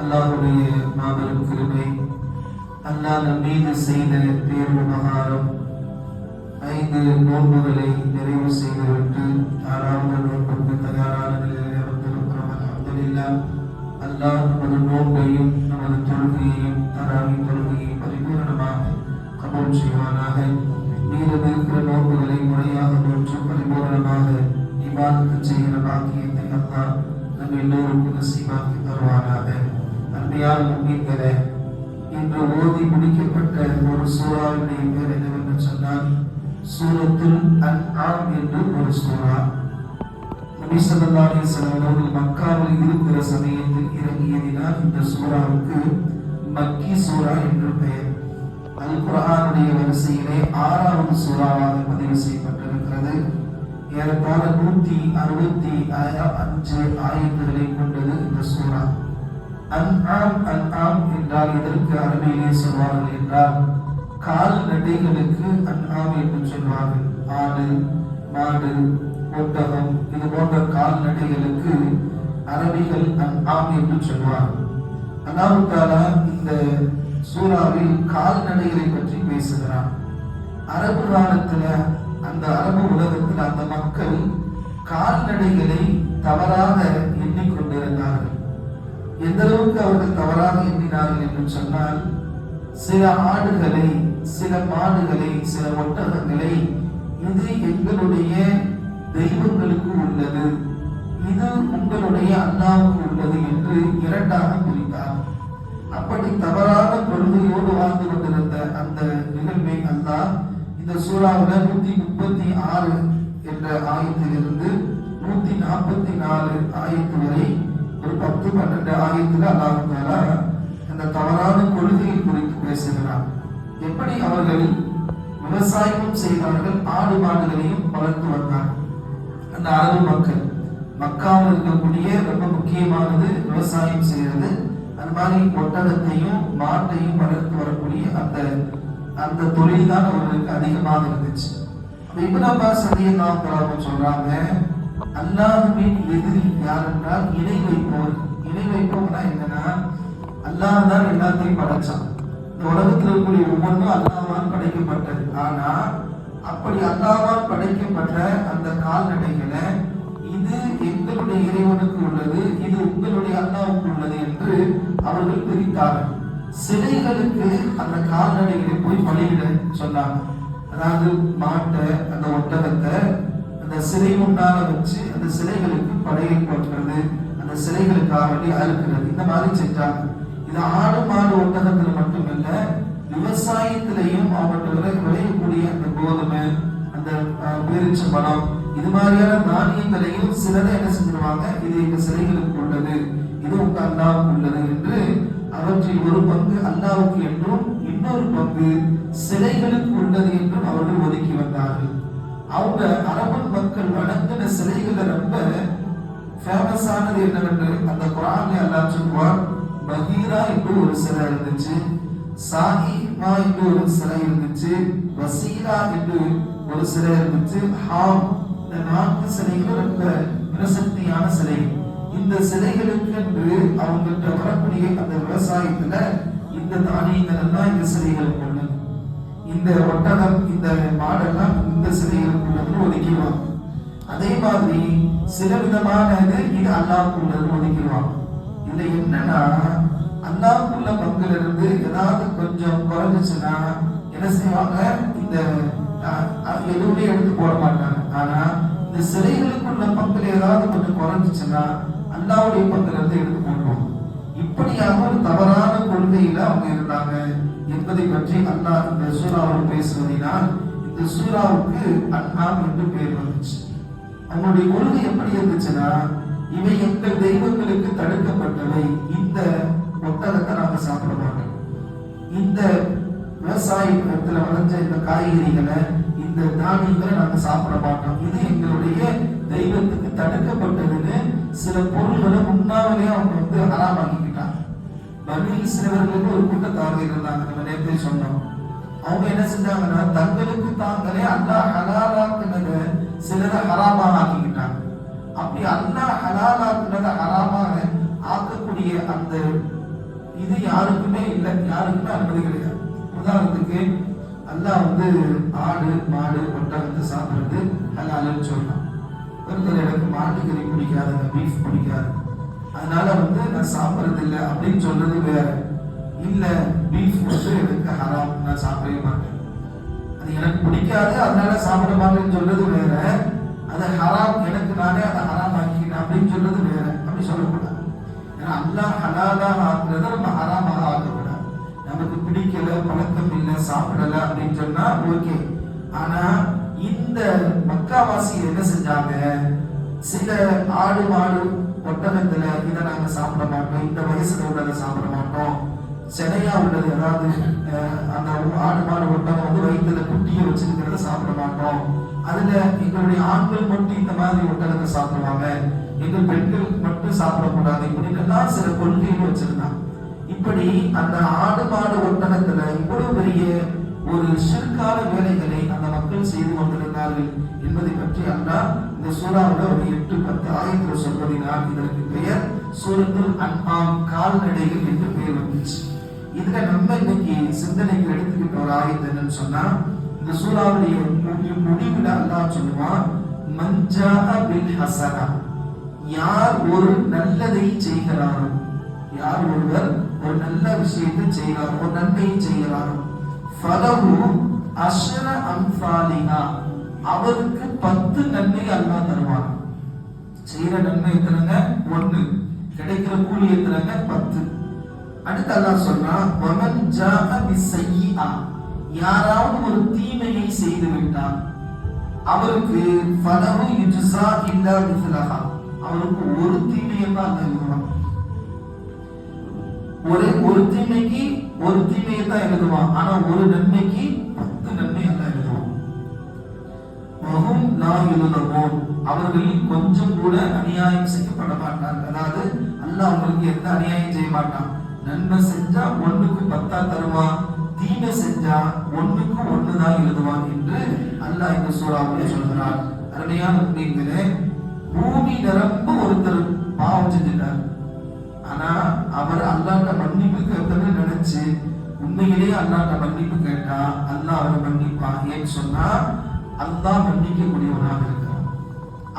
அல்லாஹுடைய மாபெரும் கிருமை அல்லாஹ் மீது செய்த தேர்வு மகாரம் ஐந்து நோன்புகளை நிறைவு செய்துவிட்டு ஆறாவது நோன்புக்கு தயாரான நிலையில் அமர்ந்திருக்கிறோம். அல்ஹம்துலில்லாஹ் அல்லாஹ் நமது நோன்பையும் நமது தொழுகையையும் தராவி தொழுகையை பரிபூரணமாக கபோல் செய்வானாக. மீது இருக்கிற நோன்புகளை முறையாக நோற்று பரிபூரணமாக இபாதத்து செய்கிற பாக்கியத்தை அல்லாஹ் நம் எல்லோருக்கும் நசீபாக்கி தருவானாக. அருமையான முன்னீர்களே என்று ஓதி முடிக்கப்பட்ட ஒரு சூறாவுடைய பேர் என்னவென்று சொன்னால் சூரத்துல் அன்ஆம் என்று ஒரு சூறா. நபிசல்லாஹி அலைஹி அவர்கள் மக்காவில் இருக்கிற சமயத்தில் இறங்கியதினால் இந்த சூறாவுக்கு மக்கி சூரா என்று பெயர். அல் குர்ஆனுடைய வரிசையிலே ஆறாவது சூறாவாக பதிவு செய்யப்பட்டிருக்கிறது. ஏறத்தாழ நூத்தி அறுபத்தி அஞ்சு ஆயத்துகளை கொண்டது இந்த சூறா. அன்ஆம் அன்ஆம் என்றால் இதற்கு அருமையிலே சொல்வார்கள் என்றால் கால்நடைகளுக்கு அன்ஆம் என்று சொல்வார்கள். ஆடு மாடு ஒட்டகம் இது போன்ற கால்நடைகளுக்கு அரபிகள் அன்ஆம் என்று சொல்வார்கள். அல்லாஹ் தாலா இந்த சூறாவில் கால்நடைகளை பற்றி பேசுகிறான். அரபு காலத்துல அந்த அரபு உலகத்தில் அந்த மக்கள் கால்நடைகளை தவறாக எண்ணிக்கொண்டிருந்தார்கள். எந்த அளவுக்கு அவர்கள் தவறாக எண்ணினார்கள் என்று சொன்னால் சில ஆடுகளை சில மாடுகளை சில ஒட்டகங்களை இது எங்களுடைய தெய்வங்களுக்கு உள்ளது. இது உங்களுடைய அண்ணாவுக்கு உள்ளது என்று இரண்டாக பிரித்தார். அப்படி தவறான கொள்கையோடு வாழ்ந்து கொண்டிருந்த அந்த நிகழ்வை அல்லாஹ் இந்த சூறாவில் நூத்தி முப்பத்தி ஆறு என்ற ஆயத்திலிருந்து நூத்தி நாற்பத்தி நாலு ஆயத்து வரை ஒரு பத்து பன்னெண்டு ஆயத்துல அல்லாஹால அந்த தவறான கொள்கையை குறித்து பேசுகிறார் எப்படி அவர்கள் விவசாயமும் செய்தார்கள் ஆடு மாடுகளையும் வளர்த்து வந்தார்கள் அந்த அரபு மக்கள் மக்காவில் இருக்கக்கூடிய ரொம்ப முக்கியமானது விவசாயம் செய்யறது. அது மாதிரி ஒட்டகத்தையும் மாட்டையும் வளர்த்து வரக்கூடிய அந்த அந்த தொழில் தான் அவர்களுக்கு அதிகமாக இருந்துச்சு. இப்னு நம்ம ரலியல்லாஹு தான் சொல்றாங்க அல்லாஹுவின் எதிரி யார் என்றால் இணை வைப்போர். இணை வைப்போம்னா என்னன்னா அல்லாஹ் தான் எல்லாத்தையும் படைச்சான். இந்த உலகத்தில் இருக்கக்கூடிய ஒவ்வொன்றும் அல்லாவால் படைக்கப்பட்டது. ஆனா அப்படி அல்லாஹால் படைக்கப்பட்ட அந்த கால்நடைகளை இது எங்களுடைய இறைவனுக்கு உள்ளது இது உங்களுடைய அல்லாவுக்கு உள்ளது என்று அவர்கள் பிரித்தார்கள். சிலைகளுக்கு அந்த கால்நடைகளை போய் பலியிட சொன்னாங்க. அதாவது மாட்டை அந்த ஒட்டகத்தை அந்த சிலை முன்னால வச்சு அந்த சிலைகளுக்கு படையல் போட்டுறது அந்த சிலைகளுக்காக அறுக்கிறது. இந்த மாதிரி செஞ்சாங்க. இது ஆடு மாடு ஒட்டகத்துல மட்டுமல்ல விவசாயத்திலையும் அவர்கள் விளையக்கூடிய அந்த கோதுமை அந்த அஹ், பேரிச்சம்பழம் இது மாதிரியான தானியங்களையும் சிலரை என்ன செஞ்சிருவாங்க? இது எங்க சிலைகளுக்கு உள்ளது இது உங்க அல்லாவுக்கு உள்ளது என்று அவற்றில் ஒரு பங்கு அல்லாவுக்கு என்றும் இன்னொரு பங்கு சிலைகளுக்கு உள்ளது என்றும் அவர்கள் ஒதுக்கி வந்தார்கள். அவங்க அரபு மக்கள் வணங்கின சிலைகளை ரொம்ப ஃபேமஸானது என்னவென்று அந்த குரான் எல்லாம் சொல்லுவார் பகீரா என்று ஒரு சிலை இருந்துச்சு சாஹிமா என்று ஒரு சிலை இருந்துச்சு வசீலா என்று ஒரு சிலை இருந்துச்சு ஹாம் இந்த நான்கு சிலைகள் ரொம்ப பிரசக்தியான சிலை இந்த சிலைகளுக்கு என்று அவங்கள்ட்ட வரக்கூடிய அந்த விவசாயத்துல இந்த தானியங்கள் எல்லாம் இந்த சிலைகளுக்கு இந்த ஒட்டகம் இந்த மாடெல்லாம் இந்த சிலைகளுக்கு உள்ளதுன்னு ஒதுக்கிடுவாங்க. அதே மாதிரி சில விதமானது இது அல்லாவுக்குள்ளது ஒதுக்கிடுவான் ஒதுக்கிடுவாங்க. இதுல என்னன்னா அல்லாவுக்குள்ள பங்குல இருந்து ஏதாவது கொஞ்சம் குறைஞ்சிச்சுன்னா என்ன செய்வாங்க? இந்த எதுவுமே எடுத்து போட மாட்டாங்க. ஆனா இந்த சிலைகளுக்குள்ள பங்குல ஏதாவது கொஞ்சம் குறைஞ்சிச்சுன்னா அல்லாவுடைய பங்குல இருந்து எடுத்து போடுவோம் இப்படியாக ஒரு தவறான கொள்கையில அவங்க இருந்தாங்க. என்பதை பற்றி அல்லாஹ் இந்த சூறாவில் பேசுவதினால் இந்த சூறாவுக்கு அண்ணாம் என்று பெயர் வந்துச்சு. அவனுடைய கொள்கை எப்படி இருந்துச்சுன்னா இவை எங்கள் தெய்வங்களுக்கு தடுக்கப்பட்டவை. இந்த ஒட்டகத்தை நாங்க சாப்பிட மாட்டோம். இந்த விவசாயத்துல வளர்ந்த இந்த காய்கறிகளை இந்த தானியங்களை நாங்க சாப்பிட மாட்டோம். இது எங்களுடைய தெய்வத்துக்கு தடுக்கப்பட்டதுன்னு சில பொருள்களை முன்னாலே அவங்க வந்து ஹராமாக்கிக்கிட்டாங்க பனி சிறுவர்களுக்கு ஒரு கூட்டத்தார்கள் இருந்தாங்க நம்ம நேரத்தை சொன்னோம். அவங்க என்ன செஞ்சாங்கன்னா தங்களுக்கு தாங்களே அல்லாஹ் ஹலாலாக்குனத சிலரை ஹராமாக ஆக்கிக்கிட்டாங்க. அப்படி அல்லாஹ் ஹலாலாக்குனத ஹராமாக ஆக்கக்கூடிய அந்த இது யாருக்குமே இல்லை யாருக்குமே அனுமதி கிடையாது. உதாரணத்துக்கு அல்லாஹ் வந்து ஆடு மாடு ஒட்டகத்தை சாப்பிட்றது ஹலாலுன்னு சொல்லலாம் ஒருத்தர் எனக்கு மாட்டுக்கறி பிடிக்காதுங்க பீஃப் பிடிக்காது. அதனால வந்து நான் சாப்பிட்றது இல்லை அப்படின்னு சொல்றது வேற. இல்ல பீஃப் வந்து எனக்கு ஹராம் நான் சாப்பிடவே மாட்டேன். அது எனக்கு பிடிக்காது அதனால சாப்பிட மாட்டேன்னு சொல்றது வேற. அது ஹராம் எனக்கு நானே அதை ஹராம் ஆக்கிக்கிறேன் அப்படின்னு சொல்றது வேற. அப்படி சொல்லக்கூடாது. ஏன்னா அல்லா ஹலாலாக ஆக்குறத நம்ம ஹராமாக ஆக்கக்கூடாது. நமக்கு பிடிக்கல பழக்கம் இல்லை சாப்பிடல அப்படின்னு சொன்னா ஓகே ஆனா இந்த மக்காவாசி என்ன செஞ்சாங்க? சில ஆடு மாடு ஒட்டகத்துல இதை நாங்க சாப்பிட மாட்டோம். இந்த வயசுல உள்ளதை சாப்பிட மாட்டோம். சிலையா உள்ளது. அதாவது அந்த ஆடு மாடு ஒட்டகம் வந்து வயிற்றுல குட்டியை வச்சிருக்கிறத சாப்பிட மாட்டோம். அதுல எங்களுடைய ஆண்கள் மட்டும் இந்த மாதிரி ஒட்டகத்தை சாப்பிடுவாங்க. எங்கள் பெண்கள் மட்டும் சாப்பிடக்கூடாது இப்படின்னு சில கொள்கைகள் வச்சிருந்தாங்க. இப்படி அந்த ஆடு மாடு ஒட்டகத்துல இவ்வளவு பெரிய ஒரு சிறுகால வேலைகளை அந்த மக்கள் செய்து கொண்டிருந்தார்கள் என்பதை பற்றி அல்லாஹ் இந்த சூறாவில் ஒரு எட்டு பத்து ஆயிரத்தில் சொல்வதினால் இதற்கு பெயர் சூரத்தில் அன்பாம் கால்நடைகள் என்று பெயர் வந்துச்சு. இதுல நம்ம இன்னைக்கு சிந்தனைக்கு எடுத்துக்கிட்ட ஒரு ஆயத்து என்னன்னு சொன்னா இந்த சூறாவுடைய முடி- முடிவுல அல்லாஹ் சொல்லுவான் மஞ்சா பில் ஹசனா. யார் ஒரு நல்லதை செய்கிறாரோ யார் ஒருவர் ஒரு நல்ல விஷயத்தை செய்கிறாரோ ஒரு நன்மையை செய்கிறாரோ ஃபலவும் அஷர அம்சாலிஹா அவருக்கு பத்து நன்மை அல்லா தருவான். செய்யற நன்மை எத்தனைங்க? ஒண்ணு கிடைக்கிற கூலி எத்தனைங்க? பத்து. அடுத்து அல்லா சொல்றான் வமன் ஜாஅ யாராவது ஒரு தீமையை செய்து விட்டார் அவருக்கு பலவு இஜுசா இல்லா மிஸ்லஹா. அவருக்கு ஒரு தீமையை தான் எழுதுவான். ஒரே ஒரு தீமைக்கு ஒரு தீமையை தான் எழுதுவான். ஆனா ஒரு நன்மைக்கு நன்மை கொஞ்சம் கூட அநியாயம் செய்யப்பட மாட்டார்கள் அதாவது அல்ல அவங்களுக்கு எந்த அநியாயம் செய்ய மாட்டான். நன்மை செஞ்சா ஒண்ணுக்கு பத்தா தருவான் தீமை செஞ்சா ஒண்ணுக்கு ஒண்ணுதான் எழுதுவான் என்று அல்லாஹ் இந்த சூறாவிலே சொல்கிறார் அருமையான புரியுங்களே பூமி நிரம்ப ஒருத்தர் பாவம் செஞ்சிட்டார். ஆனா அவர் அல்லாட்ட மன்னிப்பு கேட்கணும்னு நினைச்சு உண்மையிலேயே அல்லாட்ட மன்னிப்பு கேட்டா அல்லாஹ் அவரை மன்னிப்பான் ஏன்னு சொன்னா அல்லா மன்னிக்கக்கூடியவனாக இருக்கிறான்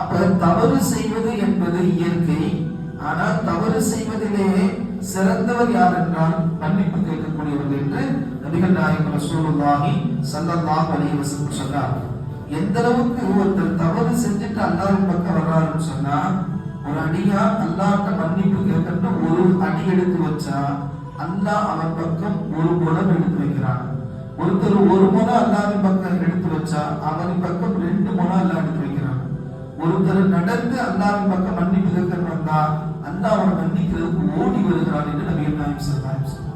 அப்ப தவறு செய்வது என்பது இயற்கை. ஆனால் தவறு செய்வதிலே சிறந்தவர் யார் என்றால் மன்னிப்பு கேட்கக்கூடியவர் என்று நபிகள் நாயகம் ரசூலுல்லாஹி ஸல்லல்லாஹு அலைஹி வஸல்லம் சொன்னார். எந்த அளவுக்கு ஒருத்தர் தவறு செஞ்சுட்டு அல்லாஹ்வின் பக்கம் வர்றாருன்னு சொன்னா ஒரு அடியா அல்லாட்ட மன்னிப்பு கேட்கணும் ஒரு அடி எடுத்து வச்சா அல்லாஹ் அவன் பக்கம் ஒரு குணம் எடுத்து வைக்கிறான். ஒருத்தர் ஒரு முனை அல்லாவின் பக்கம் எடுத்து வச்சா அவனின் பக்கம் ரெண்டு முறை அல்லாஹ் எடுத்து வைக்கிறான். ஒருத்தர் நடந்து அல்லாவின் பக்கம் மன்னிப்பு கேட்க வந்தா அல்லாஹ் அவனை மன்னிக்கிறதுக்கு ஓடி வருகிறான் என்று நபி நாயம் ஸல்லல்லாஹு அலைஹி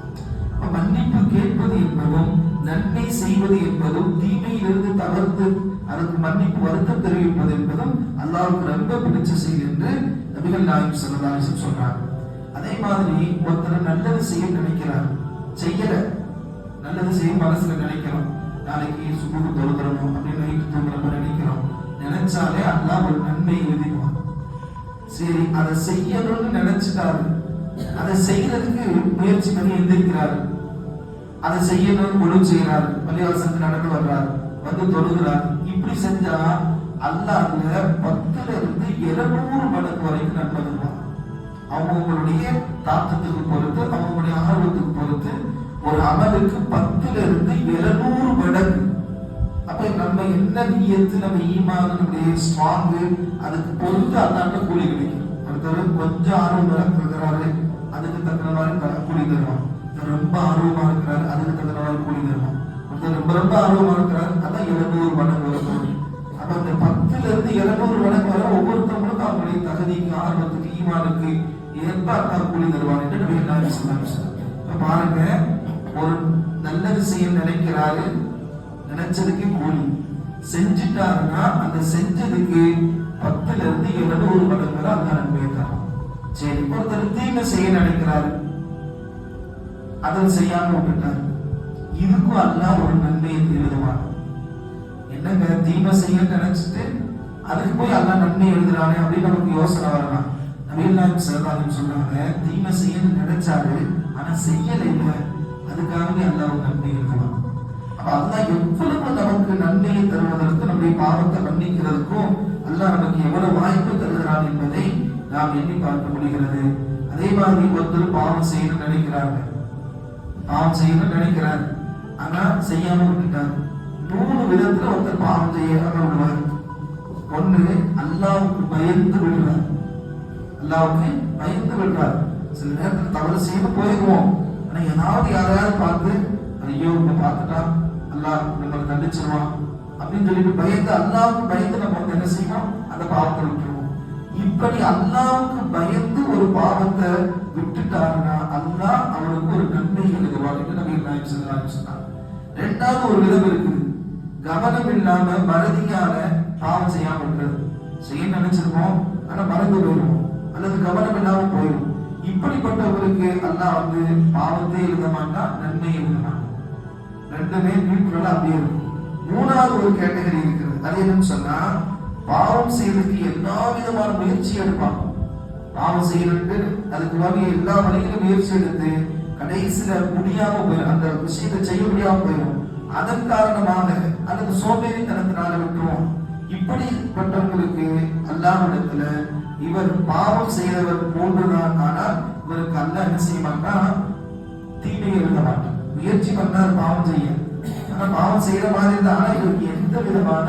அப்ப மன்னிப்பு கேட்பது என்பதும் நன்மை செய்வது என்பதும் தீமையிலிருந்து தவிர்த்து அதற்கு மன்னிப்பு வருத்தம் தெரிவிப்பது என்பதும் அல்லாவுக்கு ரொம்ப பிடிச்ச செயல் என்று நபிகள் நாயம் சொல்லலாம் சொல்றாங்க அதே மாதிரி ஒருத்தர் நல்லது செய்ய நினைக்கிறார். செய்யல. நல்லது செய்ய மனசுல நினைக்கிறோம். நாளைக்கு சுமூக தொழுகிறோம் அப்படின்னு நைட்டு தூங்குறப்ப நினைக்கிறோம். நினைச்சாலே அல்லா ஒரு நன்மை எழுதிடுவான். சரி அதை செய்யணும்னு நினைச்சிட்டாரு. அதை செய்யறதுக்கு முயற்சி பண்ணி எந்திரிக்கிறாரு. அதை செய்யணும்னு ஒழுங்கு செய்யறாரு பள்ளிவாசத்துக்கு நடந்து வர்றாரு. வந்து தொழுகிறார். இப்படி செஞ்சா அல்லாஹ்ல பத்துல இருந்து இருநூறு மடங்கு வரைக்கும் நன்மை தருவான் அவங்களுடைய தாக்கத்துக்கு பொறுத்து அவங்களுடைய ஆர்வத்துக்கு பொறுத்து ஒரு அமலுக்கு பத்துல இருந்து எழுநூறு மடங்கு. அப்ப நம்ம என்ன நீயத்து நம்ம ஈமான் நம்முடைய ஸ்ட்ராங்கு அதுக்கு பொறுத்து அதாண்ட கூலி கிடைக்கும். ஒருத்தர் கொஞ்சம் ஆர்வம் இருக்கிறாரு அதுக்கு தகுந்த மாதிரி கூலி தருவான். ரொம்ப ஆர்வமா இருக்கிறாரு அதுக்கு தகுந்த மாதிரி கூலி தருவோம் ஒருத்தர் ரொம்ப ரொம்ப ஆர்வமா இருக்கிறாரு அதான் எழுநூறு மடங்கு வர அப்ப அந்த பத்துல இருந்து எழுநூறு மடங்கு வர ஒவ்வொருத்தவங்களுக்கும் அவங்களுடைய தகுதிக்கு ஆர்வத்துக்கு ஈமானுக்கு ஏற்ப அல்லா கூலி தருவான் என்று நம்ம சொன்னாங்க பாருங்க ஒரு நல்ல விஷயம் நினைக்கிறாரு நினைச்சதுக்கு கூலி செஞ்சுட்டாருன்னா அந்த செஞ்சதுக்கு பத்துல இருந்து எழுநூறு மடங்கு வரை அந்த நன்மையை தரும் சரி ஒருத்தர் தீமை செய்ய நினைக்கிறாரு அதை செய்யாம விட்டுட்டாரு இதுக்கும் அல்லா ஒரு நன்மையை எழுதுவார் என்னங்க தீமை செய்ய நினைச்சிட்டு அதுக்கு போய் அல்லா நன்மை எழுதுறானே அப்படின்னு நமக்கு யோசனை வரலாம் நவீன் நாயக் சொன்னாங்க தீமை செய்யணும்னு நினைச்சாரு ஆனா செய்யல இல்லை அதுக்காகவே அல்லாஹ் நன்றி நன்மை எழுதுவான் அப்ப அல்லாஹ் எவ்வளவு நமக்கு நன்மையை தருவதற்கு நம்முடைய பாவத்தை மன்னிக்கிறதுக்கும் அல்லாஹ் நமக்கு எவ்வளவு வாய்ப்பு தருகிறான் என்பதை நாம் எண்ணி பார்க்க முடிகிறது. அதே மாதிரி ஒருத்தர் பாவம் செய்யணும்னு நினைக்கிறாங்க. பாவம் செய்யணும்னு நினைக்கிறார். ஆனா செய்யாம விட்டுட்டார். மூணு விதத்துல ஒருத்தர் பாவம் செய்யாம விடுவார் ஒண்ணு அல்லாவுக்கு பயந்து விடுவார். அல்லாவுக்கு பயந்து விட்டார். சில நேரத்தில் தவறு செய்து போயிடுவோம் ஆனால் ஏதாவது யாரையாவது பார்த்து ஐயோ நம்ம பார்த்துட்டா? அல்லாஹ் நம்மளை தண்டிச்சிருவான் அப்படின்னு சொல்லிட்டு பயந்து அல்லாவுக்கு பயந்து நம்ம வந்து என்ன செய்வோம்? அதை பார்த்து விட்டுருவோம். இப்படி அல்லாவுக்கு பயந்து ஒரு பாவத்தை விட்டுட்டாருன்னா அல்லா அவனுக்கு ஒரு நன்மை எழுதுவார் என்று நம்ம நாயகம் ஸல்லல்லாஹு சொன்னார். ரெண்டாவது ஒரு விதம் இருக்குது. கவனம் இல்லாம மறதியான பாவம் செய்யாம இருக்கிறது. செய்ய நினைச்சிருப்போம். ஆனா மறந்து போயிருவோம். அல்லது கவனம் இல்லாமல் போயிடும். இப்படிப்பட்டவருக்கு அல்லாஹ் வந்து பாவத்தை எழுத மாட்டான் நன்மை எழுத மாட்டான். ரெண்டுமே நியூட்ரலா அப்படியே இருக்கும். மூணாவது ஒரு கேட்டகரி இருக்கிறது. அது என்னன்னு சொன்னா பாவம் செய்யறதுக்கு எல்லா விதமான முயற்சி எடுப்பாங்க. பாவம் செய்யறதுக்கு அதுக்கு வகை எல்லா வழியிலும் முயற்சி எடுத்து கடைசியில முடியாம போயிடும். அந்த விஷயத்தை செய்ய முடியாம போயிடும். அதன் காரணமாக அல்லது சோம்பேறித்தனத்தினால விட்டுருவோம் இப்படிப்பட்டவங்களுக்கு அல்லாஹ்விடத்துல இவர் பாவம் செய்தவர் போன்றுதான் ஆனால் இவருக்கு அல்ல என்ன செய்ய மாட்டான் தீமை எழுத மாட்டான் முயற்சி பண்ணார் பாவம் செய்ய. ஆனா பாவம் செய்யற மாதிரி இருந்தா இவருக்கு எந்த விதமான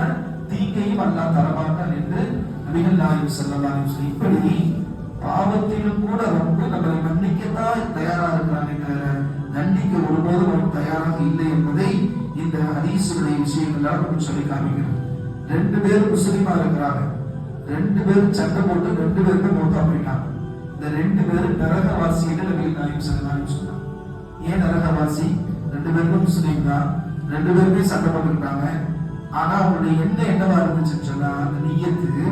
தீங்கையும் அல்லா தரமாட்டான் என்று நபிகள் நாயகம் செல்லலாம் இப்படி பாவத்திலும் கூட ரொம்ப நம்மளை மன்னிக்கத்தான் தயாரா இருக்கிறாங்க தவிர தண்டிக்க ஒருபோதும் அவன் தயாராக இல்லை என்பதை இந்த ஹதீஸுடைய விஷயங்கள்லாம் சொல்லி காமிக்கிறது. ரெண்டு பேரும் முஸ்லீமா இருக்கிறாங்க. ரெண்டு பேரும் சண்டை போட்டு ரெண்டு பேருமே மொத்தம் அப்படின்னா இந்த ரெண்டு பேரும் நரகவாசின்னு நபிகள் நாயும் ஸல்லல்லாஹு சொன்னாங்க. ஏன் நரகவாசி? ரெண்டு பேருமே முஸ்லீம் தான் ரெண்டு பேருமே சண்டை போட்டுக்கிட்டாங்க. ஆனா அவங்களுடைய எண்ணம் என்னவா இருந்துச்சுன்னு சொன்னா அந்த நீயத்து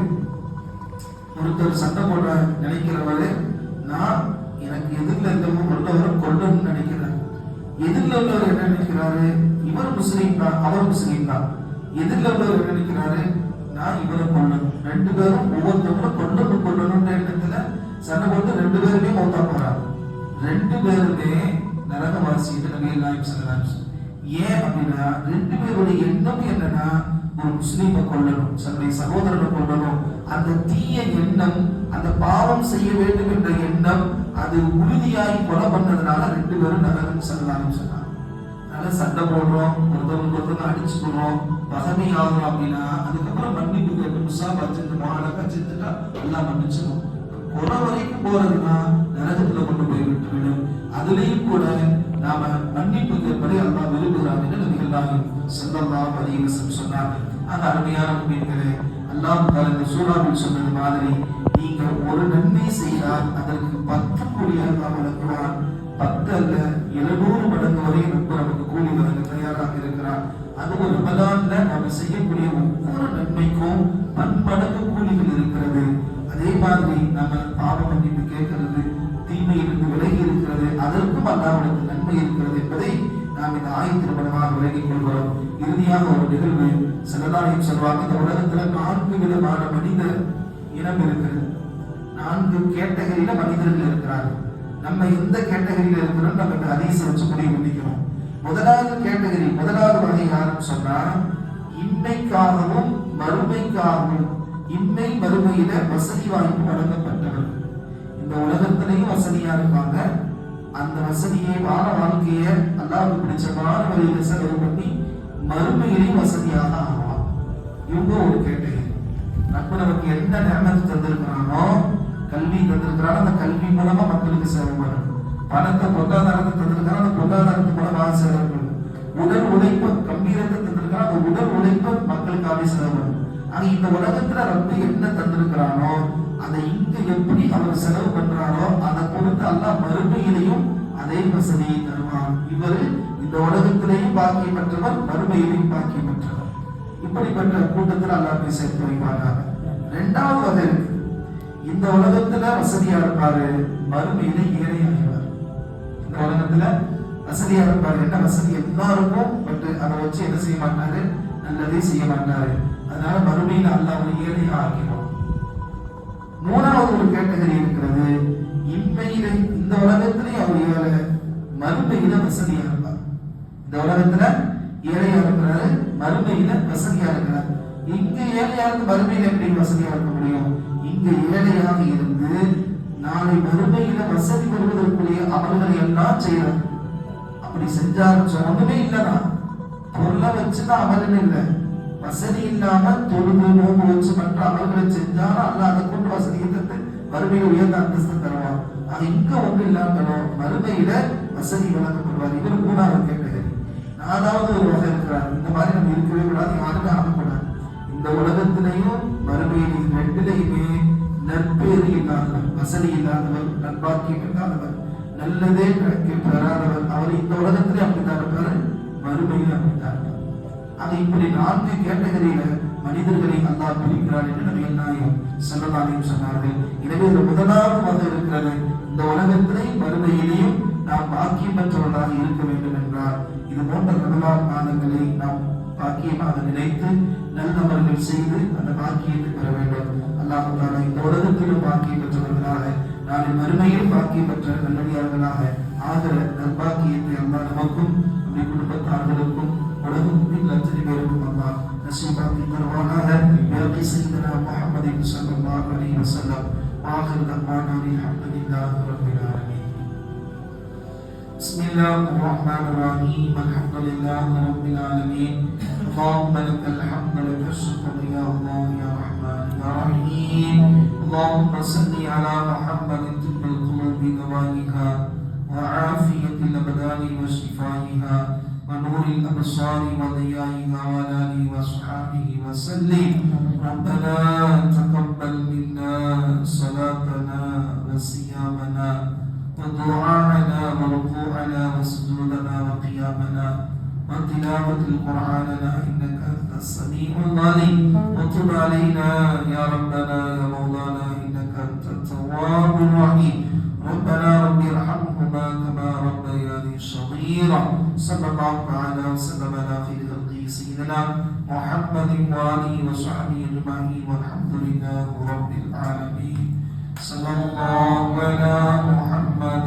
ஒருத்தர் சண்டை போட நினைக்கிறவரு நான் எனக்கு எதிரில் இருந்தவங்க ஒருத்தவரை கொல்லணும்னு நினைக்கிறேன் எதிரில் உள்ளவர் என்ன நினைக்கிறாரு? இவர் முஸ்லீம் தான் அவர் முஸ்லீம் தான் எதிரில் உள்ளவர் என்ன நினைக்கிறாரு? நான் இவரை கொல்லணும். ரெண்டு பேரும் ஒவ்வொருத்தவங்களும் கொண்டு கொள்ளணும்ன்ற எண்ணத்துல சண்டை போட்டு ரெண்டு பேருமே மௌத்தா போறாங்க. ரெண்டு பேருமே நரகவாசி என்று நபிகள் நாயகம் ஸல்லல்லாஹு ஏன் அப்படின்னா ரெண்டு பேருடைய எண்ணம் என்னன்னா ஒரு முஸ்லீமை கொள்ளணும் தன்னுடைய சகோதரனை கொள்ளணும் அந்த தீய எண்ணம் அந்த பாவம் செய்ய வேண்டும் என்ற எண்ணம் அது உறுதியாகி கொலை பண்ணதுனால ரெண்டு பேரும் நரகம் செல்லலாம்னு சொன்னாங்க. நல்லா சண்டை போடுறோம் ஒருத்தவங்க ஒருத்தவங்க அடிச்சுக்கிறோம் பகமை ஆகும் அப்படின்னா அதுக்கப்புறம் மன்னிப்பு கேட்டு முசாபா செஞ்சு மாடக்கா செஞ்சுட்டா எல்லாம் மன்னிச்சிடும் குறை வரைக்கும் போறதுன்னா நரகத்துல கொண்டு போய் விட்டுவிடும் அதுலயும் கூட நாம மன்னிப்பு கேட்பதை அல்லா விரும்புகிறான் என்று நபிகள் நாயகம் சொன்னார் அலைஹி அந்த அருமையான முன்னீர்களே அல்லாம் தஆலா சூறாவில் சொன்னது மாதிரி நீங்க ஒரு நன்மை செய்தால் அதற்கு பத்து கோடியாக வழங்குவான் பத்து அல்ல எழுநூறு மடங்கு வரை ரொம்ப நமக்கு கூலி வழங்க தயாராக இருக்கிறார். அதுவும் ரமலான்ல நாம செய்யக்கூடிய ஒவ்வொரு நன்மைக்கும் பன்மடங்கு கூலிகள் இருக்கிறது. அதே மாதிரி நம்ம பாவ மன்னிப்பு கேட்கிறது தீமையிலிருந்து விலகி இருக்கிறது அதற்கும் அல்லாஹ்விடத்தில் நன்மை இருக்கிறது என்பதை நாம் இந்த ஆய் திருமணமாக விலகிக் கொள்கிறோம். இறுதியாக ஒரு நிகழ்வு சிலதாயம் சொல்வாங்க இந்த உலகத்துல நான்கு விதமான மனித இனம் இருக்கிறது. நான்கு கேட்டகரியில மனிதர்கள் இருக்கிறார்கள். நம்ம எந்த கேட்டகரியில இருக்கிறோம் நம்ம இந்த ஹதீஸை வச்சு முடிவு பண்ணிக்கிறோம் முதலாவது கேட்டகரி முதலாவது வகை யாருன்னு சொன்னா இன்மைக்காகவும் மறுமைக்காகவும் இன்மை மறுமையில வசதி வாய்ப்பு வழங்கப்பட்டவர். இந்த உலகத்திலையும் வசதியா இருப்பாங்க. அந்த வசதியை வாழ வாழ்க்கைய அல்லாவுக்கு பிடிச்சமான வழியில செலவு பண்ணி மறுமையிலையும் வசதியாக ஆகலாம் இவங்க ஒரு கேட்டகரி நம்ம நமக்கு எந்த நேரத்தை தந்திருக்கிறானோ கல்வி தந்திருக்கிறாரு. அந்த கல்வி மூலமா மக்களுக்கு சேவை பண்ணணும் பணத்தை பொருளாதாரத்தை தந்திருக்கிறார். அந்த பொருளாதாரத்து மூலமாக சேவை பண்ணணும் உடல் உழைப்பு கம்பீரத்தை தந்திருக்கிறார். அந்த உடல் உழைப்பு மக்களுக்காக சேவை பண்ணணும் ஆனா இந்த உலகத்துல ரப்பு என்ன தந்திருக்கிறானோ அதை இங்க எப்படி அவர் செலவு பண்றாரோ அதை பொறுத்து அல்லாஹ் மறுமையிலையும் அதே வசதியை தருவான். இவர் இந்த உலகத்திலேயும் பாக்கியம் பெற்றவர் மறுமையிலையும் பாக்கியம் பெற்றவர் இப்படிப்பட்ட கூட்டத்தில் அல்லாஹ் சேர்த்து வைப்பாங்க ரெண்டாவது வகை இருக்கு. இந்த உலகத்துல வசதியா இருப்பாரு? மறுமையில ஏழை ஆகிறார் இந்த உலகத்துல வசதியா இருப்பாரு. என்ன வசதி? எல்லாருக்கும் பட் அதை வச்சு என்ன செய்ய மாட்டாரு? நல்லதே செய்ய மாட்டாரு. அதனால மறுமையில அல்ல ஒரு ஏழையா ஆகிறோம் மூணாவது ஒரு கேட்டகரி இருக்கிறது இம்மையில இந்த உலகத்திலேயே அவர் ஏழை. மறுமையில வசதியா இருப்பார். இந்த உலகத்துல ஏழையா இருக்கிறாரு மறுமையில வசதியா இருக்கிறார். இங்க ஏழையா இருந்து மறுமையில எப்படி வசதியா இருக்க முடியும்? இங்க ஏழையாக இருந்து நாளை மறுமையில வசதி வருவதற்குரிய அமல்கள் எல்லாம் செய்யறாங்க அப்படி செஞ்சாலும் ஒண்ணுமே இல்லைனா பொருளை வச்சுதான் அமல்னு இல்லை. வசதி இல்லாம தொழுது நோம்பு வச்சு மற்ற அமல்களை செஞ்சாலும் அல்ல அதை கொண்டு வசதியை தந்து மறுமையில உயர்ந்த அந்தஸ்து தருவான். அது இங்க ஒண்ணு இல்லாமலும் மறுமையில வசதி வழங்கப்படுவார். இவர் மூணாவது கேட்டது நாலாவது ஒரு வகை இருக்கிறார். இந்த மாதிரி நம்ம இருக்கவே கூடாது யாருமே ஆகக்கூடாது இந்த உலகத்திலையும் மறுமையில் ரெண்டிலையுமே நற்பேறு இல்லாதவர் வசதி இல்லாதவர் நற்பாக்கியம் இல்லாதவர் நல்லதே கணக்கில் பெறாதவர். அவர் இந்த உலகத்திலே அப்படித்தான் இருப்பாரு மறுமையில் அப்படித்தான் அது இப்படி நான்கு கேட்டகரியில மனிதர்களை அல்லாஹ் பிரிக்கிறார் என்று நபி நாயம் செல்லதாலையும் சொன்னார்கள் எனவே இந்த முதலாவது இருக்கிறது. இந்த உலகத்திலே மறுமையிலேயும் நாம் பாக்கியம் பெற்றவர்களாக இருக்க வேண்டும் என்றால் இது போன்ற ரமலான் மாதங்களை நாம் பாக்கியமாக நினைத்து நல்லவர்கள் செய்து அந்த பாக்கியத்தை பெற வேண்டும். அல்லாஹ் இந்த உலகத்திலும் பாக்கியம் பெற்றவர்களாக நாளை மறுமையில் பாக்கிய பெற்ற நல்லடியார்களாக ஆகிற நல்பாக்கியத்தை அல்லா நமக்கும் நம்முடைய குடும்பத்தார்களுக்கும் உலகத்தின் லட்சணி பேருக்கும் அல்லா நசீபாக்கி தருவானாக. வேலை செய்தனா முகமது சொல்லமாக வசல்லம் ஆகிற தப்பானாரி அப்துல்லா ரபிலாரே بسم الله الرحمن الرحيم الحمد لله رب العالمين اللهم لك الحمد لك الشكر يا الله يا رحمن يا رحيم. اللهم صل على محمد طب القلوب دوائها وعافية الأبدان وشفائها ونور الأبصار وضيائها وعلى آله وصحبه وسلم. ربنا تقبل منا صلاتنا وصيامنا ودعاءنا وركوعنا وسجودنا وقيامنا وتلاوة القرآن إنك أنت السميع العليم. وتب علينا يا ربنا يا مولانا إنك أنت التواب الرحيم. ربنا رب ارحمهما كما ربياني صغيرا. صلى الله تعالى وسلم على خير سيدنا محمد وآله وصحبه أجمعين. والحمد لله رب العالمين. صلى الله على محمد